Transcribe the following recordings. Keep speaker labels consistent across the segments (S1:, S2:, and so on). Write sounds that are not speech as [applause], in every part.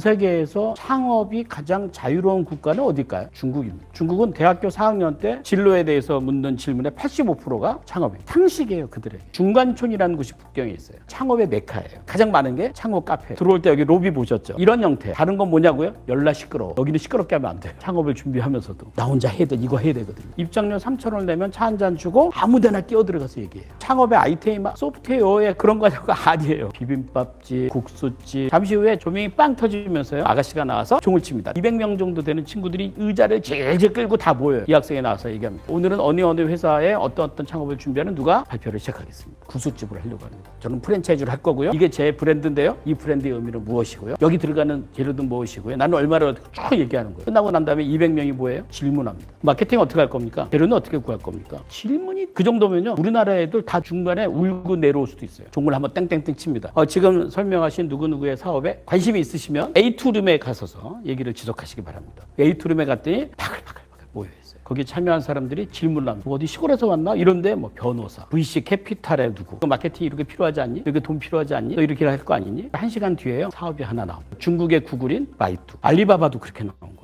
S1: 세계에서 창업이 가장 자유로운 국가는 어딜까요? 중국입니다. 중국은 대학교 4학년 때 진로에 대해서 묻는 질문의 85%가 창업이에요. 상식이에요, 그들에게. 중간촌이라는 곳이 북경에 있어요. 창업의 메카예요. 가장 많은 게 창업 카페. 들어올 때 여기 로비 보셨죠? 이런 형태. 다른 건 뭐냐고요? 열나 시끄러워. 여기는 시끄럽게 하면 안 돼요. 창업을 준비하면서도. 나 혼자 해야 돼. 이거 해야 되거든요. 입장료 3천 원 내면 차 한 잔 주고 아무 데나 끼어 들어가서 얘기해요. 창업의 아이템, 소프트웨어에 그런 거냐가 [laughs] 아니에요. 비빔밥집, 국수집. 잠시 후에 조명이 빵 터지면 서요. 아가씨가 나와서 종을 칩니다. 200명 정도 되는 친구들이 의자를 제일 끌고 다 모여요. 이 학생이 나와서 얘기합니다. 오늘은 어느 어느 회사에 어떤 어떤 창업을 준비하는 누가 발표를 시작하겠습니다. 국수집을 하려고 합니다. 저는 프랜차이즈를 할 거고요. 이게 제 브랜드인데요. 이 브랜드의 의미는 무엇이고요? 여기 들어가는 재료는 무엇이고요? 나는 얼마를 쭉 얘기하는 거예요. 끝나고 난 다음에 200명이 뭐예요? 질문합니다. 마케팅 어떻게 할 겁니까? 재료는 어떻게 구할 겁니까? 질문이 그 정도면요. 우리나라 애들 다 중간에 울고 내려올 수도 있어요. 종을 한번 땡땡땡 칩니다. 어, 지금 설명하신 누구누구의 사업에 관심이 있으시면 A2룸에 가서서 얘기를 지속하시기 바랍니다. A2룸에 갔더니 바글바글바글 모여있어요. 거기 참여한 사람들이 질문을 합니다. 뭐 어디 시골에서 왔나? 이런데 뭐 변호사, VC 캐피탈에 누구, 그 마케팅 이렇게 필요하지 않니? 이렇게 돈 필요하지 않니? 너 이렇게 할 거 아니니? 한 시간 뒤에요. 사업이 하나 나옵니다. 중국의 구글인 바이두, 알리바바도 그렇게 나온 거예요.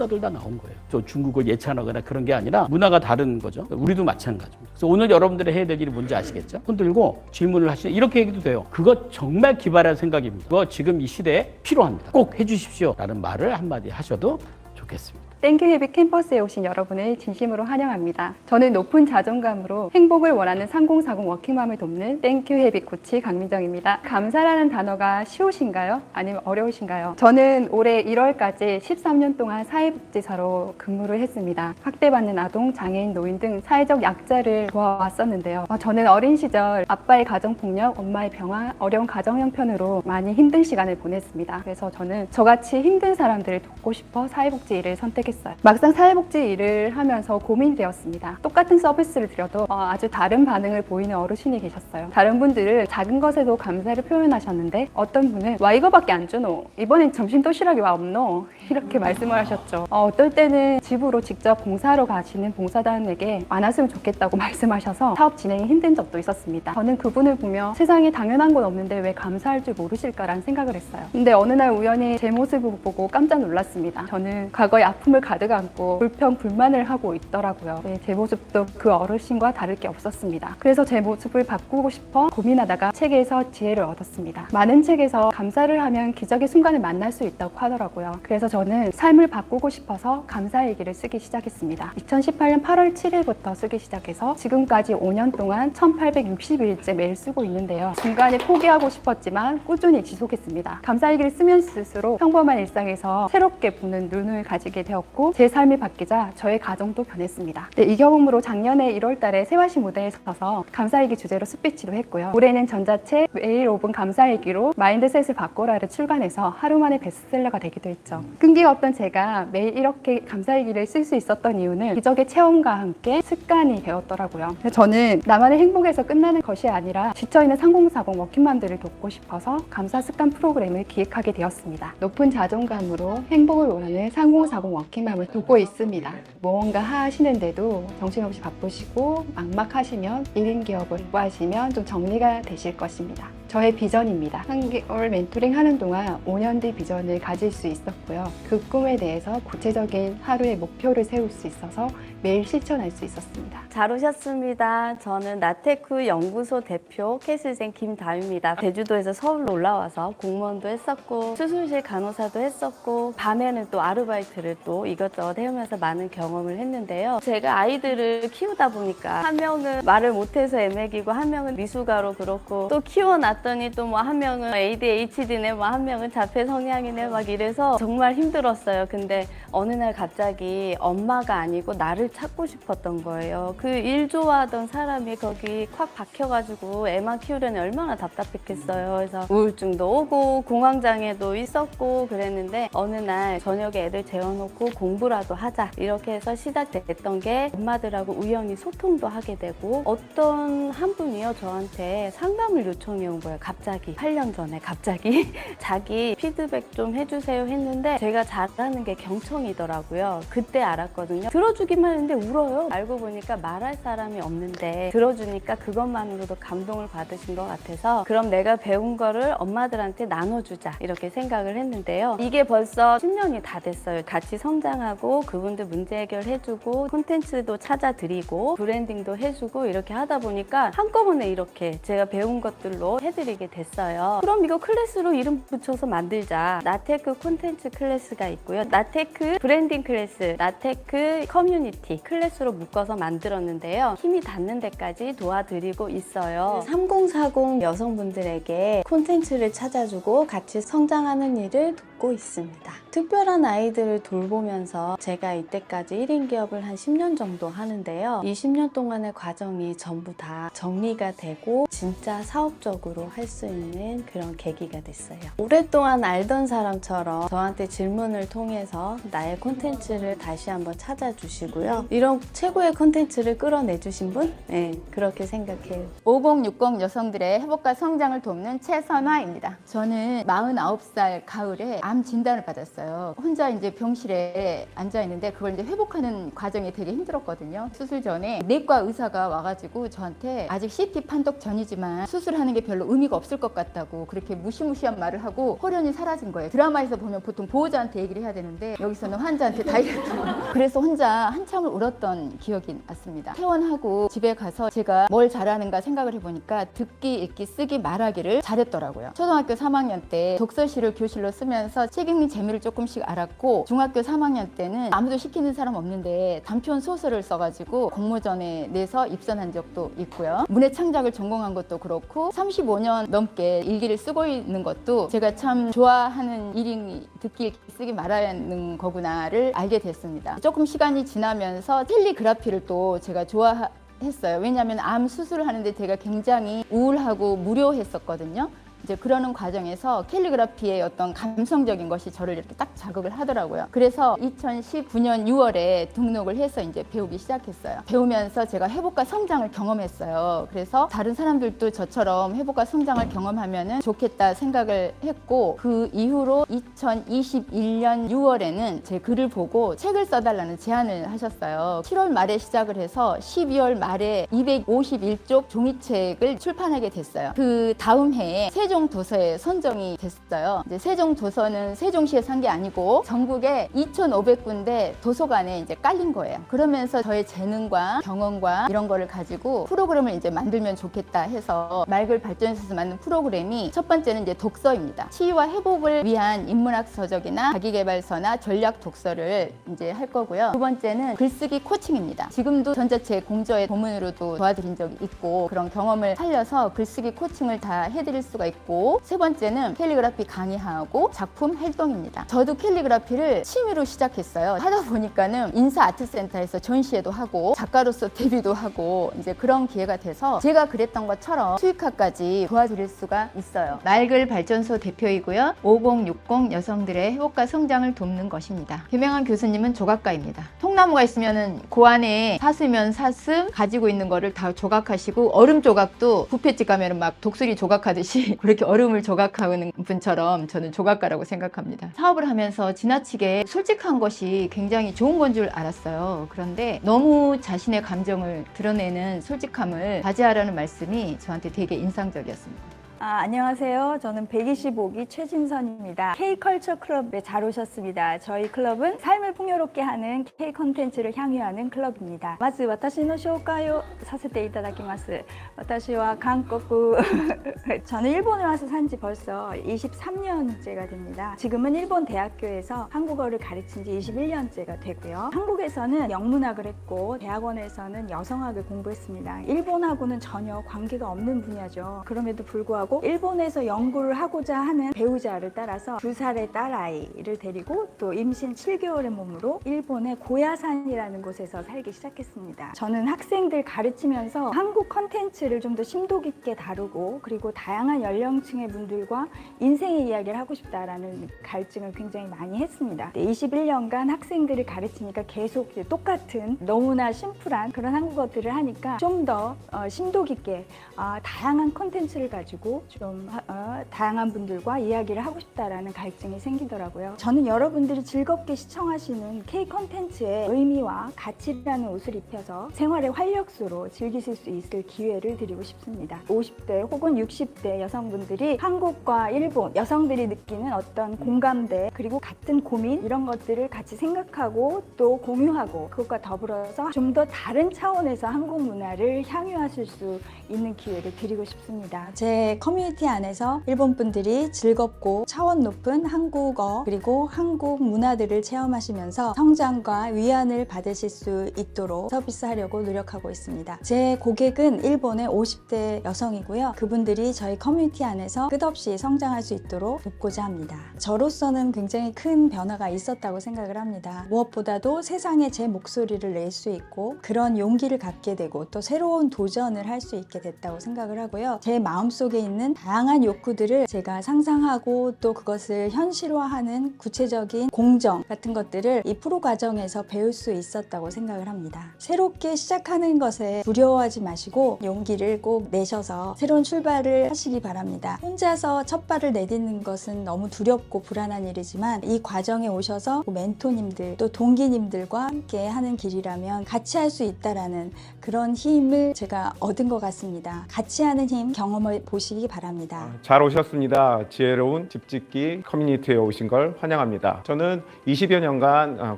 S1: 떠들다 나온 거예요. 저 중국을 예찬하거나 그런 게 아니라 문화가 다른 거죠. 우리도 마찬가지입니다. 그래서 오늘 여러분들이 해야 될 일이 뭔지 아시겠죠? 손 들고 질문을 하시는 이렇게 얘기도 돼요. 그거 정말 기발한 생각입니다. 그거 지금 이 시대에 필요합니다. 꼭 해주십시오. 라는 말을 한마디 하셔도 좋겠습니다.
S2: 땡큐 헤비 캠퍼스에 오신 여러분을 진심으로 환영합니다. 저는 높은 자존감으로 행복을 원하는 3040 워킹맘을 돕는 땡큐 헤비 코치 강민정입니다. 감사라는 단어가 쉬우신가요? 아니면 어려우신가요? 저는 올해 1월까지 13년 동안 사회복지사로 근무를 했습니다. 학대받는 아동, 장애인, 노인 등 사회적 약자를 도와왔었는데요. 어, 저는 어린 시절 아빠의 가정폭력, 엄마의 병화, 어려운 가정 형편으로 많이 힘든 시간을 보냈습니다. 그래서 저는 저같이 힘든 사람들을 돕고 싶어 사회복지 일을 선택했 어요. 막상 사회복지 일을 하면서 고민이 되었습니다. 똑같은 서비스를 드려도 어, 아주 다른 반응을 보이는 어르신이 계셨어요. 다른 분들은 작은 것에도 감사를 표현하셨는데 어떤 분은 와 이거밖에 안 주노 이번엔 점심 도시락이 와 없노 이렇게 말씀을 하셨죠. 어, 어떨 때는 집으로 직접 봉사하러 가시는 봉사단에게 안 왔으면 좋겠다고 [laughs] 말씀하셔서 사업 진행이 힘든 적도 있었습니다. 저는 그분을 보며 세상에 당연한 건 없는데 왜 감사할 줄 모르실까라는 생각을 했어요. 근데 어느 날 우연히 제 모습을 보고 깜짝 놀랐습니다. 저는 과거의 아픔을 가득 안고 불평 불만을 하고 있더라고요. 네, 제 모습도 그 어르신과 다를 게 없었습니다. 그래서 제 모습을 바꾸고 싶어 고민하다가 책에서 지혜를 얻었습니다. 많은 책에서 감사를 하면 기적의 순간을 만날 수 있다고 하더라고요. 그래서 저는 삶을 바꾸고 싶어서 감사 일기를 쓰기 시작했습니다. 2018년 8월 7일부터 쓰기 시작해서 지금까지 5년 동안 1860일째 매일 쓰고 있는데요. 중간에 포기하고 싶었지만 꾸준히 지속했습니다. 감사 일기를 쓰면 쓸수록 평범한 일상에서 새롭게 보는 눈을 가지게 되었고 제 삶이 바뀌자 저의 가정도 변했습니다. 네, 이 경험으로 작년에 1월 달에 세화시 무대에 서서 감사일기 주제로 스피치도 했고요. 올해는 전자책 매일 5분 감사일기로 마인드셋을 바꿔라를 출간해서 하루 만에 베스트셀러가 되기도 했죠. 끈기가 없던 제가 매일 이렇게 감사일기를 쓸 수 있었던 이유는 기적의 체험과 함께 습관이 되었더라고요. 저는 나만의 행복에서 끝나는 것이 아니라 지쳐있는 3040 워킹맘들을 돕고 싶어서 감사 습관 프로그램을 기획하게 되었습니다. 높은 자존감으로 행복을 원하는 3040 워킹 맘을 돕고 있습니다. 무언가 하시는데도 정신없이 바쁘시고 막막하시면 1인 기업을 공부하시면 좀 정리가 되실 것입니다. 저의 비전입니다. 3개월 멘토링 하는 동안 5년 뒤 비전을 가질 수 있었고요. 그 꿈에 대해서 구체적인 하루의 목표를 세울 수 있어서 매일 실천할 수 있었습니다.
S3: 잘 오셨습니다. 저는 나테크 연구소 대표 캐슬생 김다입니다. 제주도에서 서울로 올라와서 공무원도 했었고 수술실 간호사도 했었고 밤에는 또 아르바이트를 또 이것저것 해오면서 많은 경험을 했는데요. 제가 아이들을 키우다 보니까 한 명은 말을 못해서 애매기고 한 명은 미숙아로 그렇고 또 키워놨더니 또 뭐 한 명은 ADHD네 뭐 한 명은 자폐 성향이네 막 이래서 정말 힘들었어요. 근데 어느 날 갑자기 엄마가 아니고 나를 찾고 싶었던 거예요. 그 일 좋아하던 사람이 거기 콱 박혀가지고 애만 키우려니 얼마나 답답했겠어요. 그래서 우울증도 오고 공황장애도 있었고 그랬는데 어느 날 저녁에 애들 재워놓고 공부라도 하자 이렇게 해서 시작됐던 게 엄마들하고 우연히 소통도 하게 되고 어떤 한 분이요 저한테 상담을 요청해 온 거예요. 갑자기 8년 전에 갑자기 [laughs] 자기 피드백 좀 해주세요 했는데 제가 잘하는 게 경청이더라고요. 그때 알았거든요. 들어주기만 했는데 울어요. 알고 보니까 말할 사람이 없는데 들어주니까 그것만으로도 감동을 받으신 것 같아서 그럼 내가 배운 거를 엄마들한테 나눠주자 이렇게 생각을 했는데요. 이게 벌써 10년이 다 됐어요. 같이 성장하고 그분들 문제 해결해주고 콘텐츠도 찾아드리고 브랜딩도 해주고 이렇게 하다 보니까 한꺼번에 이렇게 제가 배운 것들로 해드리게 됐어요. 그럼 이거 클래스로 이름 붙여서 만들자. 나테크 콘텐츠 클래스가 있고요. 나테크 브랜딩 클래스, 나테크 커뮤니티 클래스로 묶어서 만들었는데요. 힘이 닿는 데까지 도와드리고 있어요. 3040 여성분들에게 콘텐츠를 찾아주고 같이 성장하는 일을 돕고 있습니다. 특별한 아이들을 돌보면서 제가 이때까지 1인 기업을 한 10년 정도 하는데요. 이 10년 동안의 과정이 전부 다 정리가 되고 진짜 사업적으로 할 수 있는 그런 계기가 됐어요. 오랫동안 알던 사람처럼 저한테 질문을 통해서 나의 콘텐츠를 다시 한번 찾아주시고요. 이런 최고의 콘텐츠를 끌어내주신 분? 네, 그렇게 생각해요.
S4: 5060 여성들의 회복과 성장을 돕는 최선화입니다. 저는 49살 가을에 암 진단을 받았어요. 혼자 이제 병실에 앉아 있는데 그걸 이제 회복하는 과정이 되게 힘들었거든요. 수술 전에 내과 의사가 와가지고 저한테 아직 CT 판독 전이지만 수술하는 게 별로 의미가 없을 것 같다고 그렇게 무시무시한 말을 하고 홀연이 사라진 거예요. 드라마에서 보면 보통 보호자한테 얘기를 해야 되는데 여기서는 환자한테 다이렉트. [laughs] 그래서 혼자 한참을 울었던 기억이 났습니다. 퇴원하고 집에 가서 제가 뭘 잘하는가 생각을 해보니까 듣기, 읽기, 쓰기, 말하기를 잘했더라고요. 초등학교 3학년 때 독서실을 교실로 쓰면서 책 읽는 재미를 조금씩 알았고 중학교 3학년 때는 아무도 시키는 사람 없는데 단편 소설을 써가지고 공모전에 내서 입선한 적도 있고요. 문해 창작을 전공한 것도 그렇고 35년 넘게 일기를 쓰고 있는 것도 제가 참 좋아하는 일이 듣기, 쓰기, 말하는 거구나를 알게 됐습니다. 조금 시간이 지나면서 텔리그라피를 또 제가 좋아 했어요. 왜냐하면 암 수술을 하는데 제가 굉장히 우울하고 무료했었거든요. 이제 그러는 과정에서 캘리그라피의 어떤 감성적인 것이 저를 이렇게 딱 자극을 하더라고요. 그래서 2019년 6월에 등록을 해서 이제 배우기 시작했어요. 배우면서 제가 회복과 성장을 경험했어요. 그래서 다른 사람들도 저처럼 회복과 성장을 경험하면 좋겠다 생각을 했고 그 이후로 2021년 6월에는 제 글을 보고 책을 써달라는 제안을 하셨어요. 7월 말에 시작을 해서 12월 말에 251쪽 종이책을 출판하게 됐어요. 그 다음 해에 세종 도서에 선정이 됐어요. 이제 세종 도서는 세종시에 산 게 아니고 전국에 2,500군데 도서관에 이제 깔린 거예요. 그러면서 저의 재능과 경험과 이런 거를 가지고 프로그램을 이제 만들면 좋겠다 해서 말글 발전해서 만든 프로그램이 첫 번째는 이제 독서입니다. 치유와 회복을 위한 인문학 서적이나 자기개발서나 전략 독서를 이제 할 거고요. 두 번째는 글쓰기 코칭입니다. 지금도 전자책 공저의 도문으로도 도와드린 적이 있고 그런 경험을 살려서 글쓰기 코칭을 다 해드릴 수가 있고 세 번째는 캘리그라피 강의하고 작품 활동입니다. 저도 캘리그라피를 취미로 시작했어요. 하다 보니까는 인사 아트 센터에서 전시회도 하고 작가로서 데뷔도 하고 이제 그런 기회가 돼서 제가 그랬던 것처럼 수익화까지 도와드릴 수가 있어요. 말글 발전소 대표이고요. 5060 여성들의 회복과 성장을 돕는 것입니다. 김영환 교수님은 조각가입니다. 통나무가 있으면은 그 안에 사스면 사슴 가지고 있는 거를 다 조각하시고 얼음 조각도 뷔페집 가면은 막 독수리 조각하듯이 [laughs] 그렇게 얼음을 조각하는 분처럼 저는 조각가라고 생각합니다. 사업을 하면서 지나치게 솔직한 것이 굉장히 좋은 건 줄 알았어요. 그런데 너무 자신의 감정을 드러내는 솔직함을 자제하라는 말씀이 저한테 되게 인상적이었습니다.
S5: 아, 안녕하세요. 저는 125기 최진선입니다. K컬처 클럽에 잘 오셨습니다. 저희 클럽은 삶을 풍요롭게 하는 K 컨텐츠를 향유하는 클럽입니다. まず私の紹介をさせていただきます。私は韓国 [laughs] 저는 일본에 와서 산 지 벌써 23년째가 됩니다. 지금은 일본 대학교에서 한국어를 가르친 지 21년째가 되고요. 한국에서는 영문학을 했고 대학원에서는 여성학을 공부했습니다. 일본하고는 전혀 관계가 없는 분야죠. 그럼에도 불구하고 일본에서 연구를 하고자 하는 배우자를 따라서 두 살의 딸 아이를 데리고 또 임신 7개월의 몸으로 일본의 고야산이라는 곳에서 살기 시작했습니다. 저는 학생들 가르치면서 한국 컨텐츠를 좀 더 심도 깊게 다루고 그리고 다양한 연령층의 분들과 인생의 이야기를 하고 싶다라는 갈증을 굉장히 많이 했습니다. 21년간 학생들을 가르치니까 계속 똑같은 너무나 심플한 그런 한국어들을 하니까 좀 더 심도 깊게 아, 다양한 컨텐츠를 가지고 좀 하- 어, 다양한 분들과 이야기를 하고 싶다라는 갈증이 생기더라고요. 저는 여러분들이 즐겁게 시청하시는 K 콘텐츠의 의미와 가치라는 옷을 입혀서 생활의 활력소로 즐기실 수 있을 기회를 드리고 싶습니다. 50대 혹은 60대 여성분들이 한국과 일본 여성들이 느끼는 어떤 공감대 그리고 같은 고민 이런 것들을 같이 생각하고 또 공유하고 그것과 더불어서 좀 더 다른 차원에서 한국 문화를 향유하실 수 있는 기회를 드리고 싶습니다.
S6: 제 커뮤니티 안에서 일본 분들이 즐겁고 차원 높은 한국어 그리고 한국 문화들을 체험하시면서 성장과 위안을 받으실 수 있도록 서비스하려고 노력하고 있습니다. 제 고객은 일본의 50대 여성이고요. 그분들이 저희 커뮤니티 안에서 끝없이 성장할 수 있도록 돕고자 합니다. 저로서는 굉장히 큰 변화가 있었다고 생각을 합니다. 무엇보다도 세상에 제 목소리를 낼 수 있고 그런 용기를 갖게 되고 또 새로운 도전을 할 수 있게 됐다고 생각을 하고요. 제 마음속에 있는 다양한 욕구들을 제가 상상하고 또 그것을 현실화하는 구체적인 공정 같은 것들을 이 프로 과정에서 배울 수 있었다고 생각을 합니다. 새롭게 시작하는 것에 두려워하지 마시고 용기를 꼭 내셔서 새로운 출발을 하시기 바랍니다. 혼자서 첫 발을 내딛는 것은 너무 두렵고 불안한 일이지만 이 과정에 오셔서 멘토님들 또 동기님들과 함께 하는 길이라면 같이 할 수 있다라는 그런 힘을 제가 얻은 것 같습니다. 같이 하는 힘 경험을 보시기 바랍니다.
S7: 잘 오셨습니다. 지혜로운 집짓기 커뮤니티에 오신 걸 환영합니다. 저는 20여 년간 어,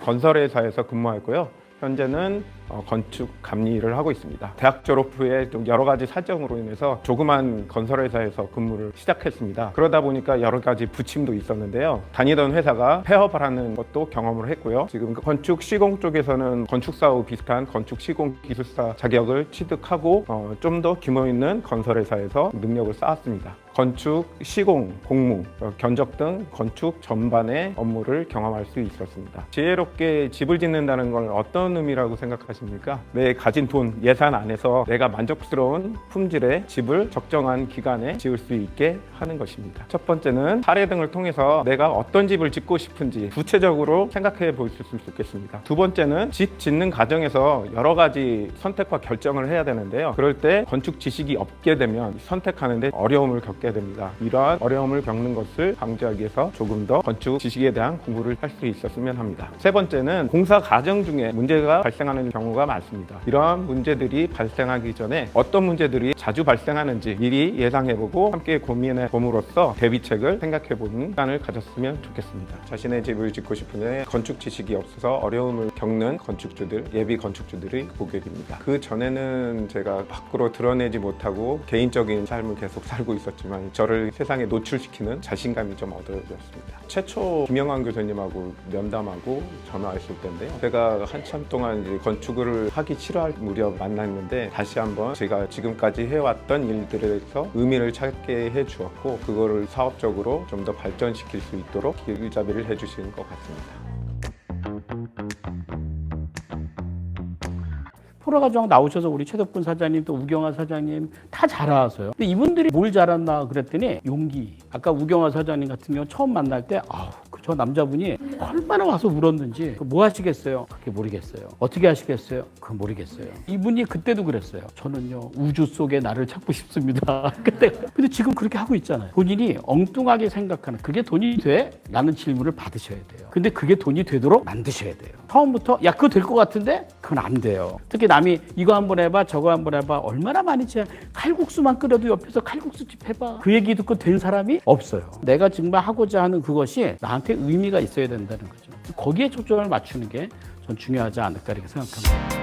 S7: 건설회사에서 근무했고요. 현재는 어, 건축 감리 일을 하고 있습니다. 대학 졸업 후에 좀 여러 가지 사정으로 인해서 조그만 건설회사에서 근무를 시작했습니다. 그러다 보니까 여러 가지 부침도 있었는데요. 다니던 회사가 폐업을 하는 것도 경험을 했고요. 지금 그 건축 시공 쪽에서는 건축사하고 비슷한 건축 시공 기술사 자격을 취득하고 어, 좀 더 규모 있는 건설회사에서 능력을 쌓았습니다. 건축, 시공, 공무, 어, 견적 등 건축 전반의 업무를 경험할 수 있었습니다. 지혜롭게 집을 짓는다는 걸 어떤 의미라고 생각하 십니까? 내 가진 돈, 예산 안에서 내가 만족스러운 품질의 집을 적정한 기간에 지을 수 있게 하는 것입니다. 첫 번째는 사례 등을 통해서 내가 어떤 집을 짓고 싶은지 구체적으로 생각해 있으면 좋겠습니다. 두 번째는 집 짓는 과정에서 여러 가지 선택과 결정을 해야 되는데요. 그럴 때 건축 지식이 없게 되면 선택하는데 어려움을 겪게 됩니다. 이러한 어려움을 겪는 것을 방지하기 위해서 조금 더 건축 지식에 대한 공부를 할 수 있었으면 합니다. 세 번째는 공사 과정 중에 문제가 발생하는 경우 가 많습니다. 이러한 문제들이 발생하기 전에 어떤 문제들이 자주 발생하는지 미리 예상해보고 함께 고민해 봄으로써 대비책을 생각해보는 시간을 가졌으면 좋겠습니다. 자신의 집을 짓고 싶은데 건축 지식이 없어서 어려움을 겪는 건축주들, 예비 건축주들의 고객입니다. 그 전에는 제가 밖으로 드러내지 못하고 개인적인 삶을 계속 살고 있었지만 저를 세상에 노출시키는 자신감이 좀 얻어졌습니다. 최초 김영환 교수님하고 면담하고 전화했을 때인데요. 제가 한참 동안 이제 건축 을 하기 싫어할 무렵 만났는데 다시 한번 제가 지금까지 해왔던 일들에서 의미를 찾게 해주었고 그거를 사업적으로 좀 더 발전시킬 수 있도록 길잡이를 해주시는 것 같습니다.
S1: 프로가정 나오셔서 우리 최덕분 사장님 또 우경화 사장님 다 잘하세요. 근데 이분들이 뭘 잘했나 그랬더니 용기. 아까 우경화 사장님 같은 경우 처음 만날 때 아우 그 저 남자분이 얼마나 와서 울었는지 그뭐 하시겠어요? 그게 모르겠어요. 어떻게 하시겠어요? 그건 모르겠어요. 이분이 그때도 그랬어요. 저는요 우주 속에 나를 찾고 싶습니다. [laughs] 근데 근데 지금 그렇게 하고 있잖아요. 본인이 엉뚱하게 생각하는 그게 돈이 돼? 라는 질문을 받으셔야 돼요. 근데 그게 돈이 되도록 만드셔야 돼요. 처음부터 야 그거 될 것 같은데 그건 안 돼요. 특히 남이 이거 한번 해봐 저거 한번 해봐 얼마나 많이 지 칼국수만 끓여도 옆에서 칼국수집 해봐 그 얘기 듣고 된 사람이 없어요. 내가 정말 하고자 하는 그것이 나한테 의미가 있어야 된다는 거죠. 거기에 초점을 맞추는 게 전 중요하지 않을까 이렇게 생각합니다.